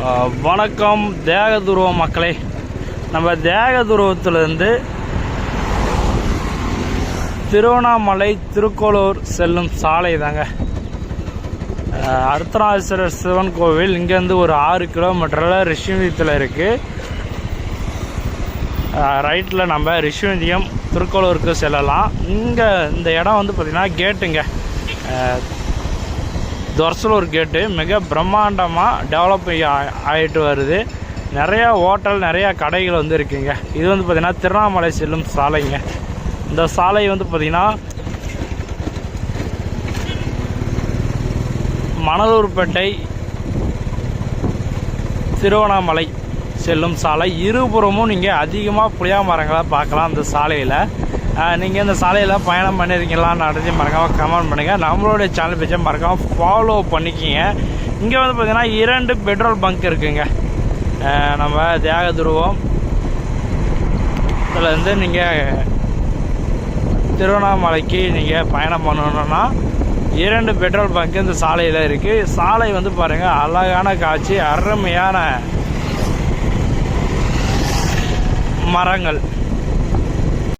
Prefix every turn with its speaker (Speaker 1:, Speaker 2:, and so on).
Speaker 1: வணக்கம் தேக துருவம் மக்களே. நம்ம தேக துருவத்திலிருந்து திருவண்ணாமலை திருக்கோளூர் செல்லும் சாலை தாங்க. அர்த்தநாதீஸ்வரர் சிவன் கோவில் இங்கேருந்து ஒரு ஆறு கிலோமீட்டரில் ரிஷிவந்தியத்தில் இருக்குது ரைட்டில் நம்ம ரிஷிவந்தியம் திருக்கோளூருக்கு செல்லலாம். இங்கே இந்த இடம் வந்து பார்த்திங்கன்னா கேட்டுங்க. தொர்சலூர் கேட்டு மிக பிரம்மாண்டமாக டெவலப் ஆகிட்டு வருது. நிறையா ஹோட்டல் நிறையா கடைகள் வந்து இருக்குங்க. இது வந்து பார்த்திங்கன்னா திருவண்ணாமலை செல்லும் சாலைங்க. இந்த சாலை வந்து பார்த்திங்கன்னா மணலூர்பேட்டை திருவண்ணாமலை செல்லும் சாலை. இருபுறமும் நீங்கள் அதிகமாக புளியா மரங்களை பார்க்கலாம் அந்த சாலையில். நீங்கள் இந்த சாலையில் பயணம் பண்ணியிருக்கீங்களான்னு அடைஞ்சு மறக்காமல் கமெண்ட் பண்ணுங்கள் நம்மளுடைய சேனல் பேஜை மறக்காமல் ஃபாலோ பண்ணிக்கிங்க. இங்கே வந்து பார்த்திங்கன்னா இரண்டு பெட்ரோல் பங்க் இருக்குங்க. நம்ம தியாக துருவம் இதில் நீங்கள் திருவண்ணாமலைக்கு நீங்கள் பயணம் பண்ணணுன்னா இரண்டு பெட்ரோல் பங்க் இந்த சாலையில் இருக்குது சாலை வந்து பாருங்கள் அழகான காட்சி அருமையான மரங்கள்.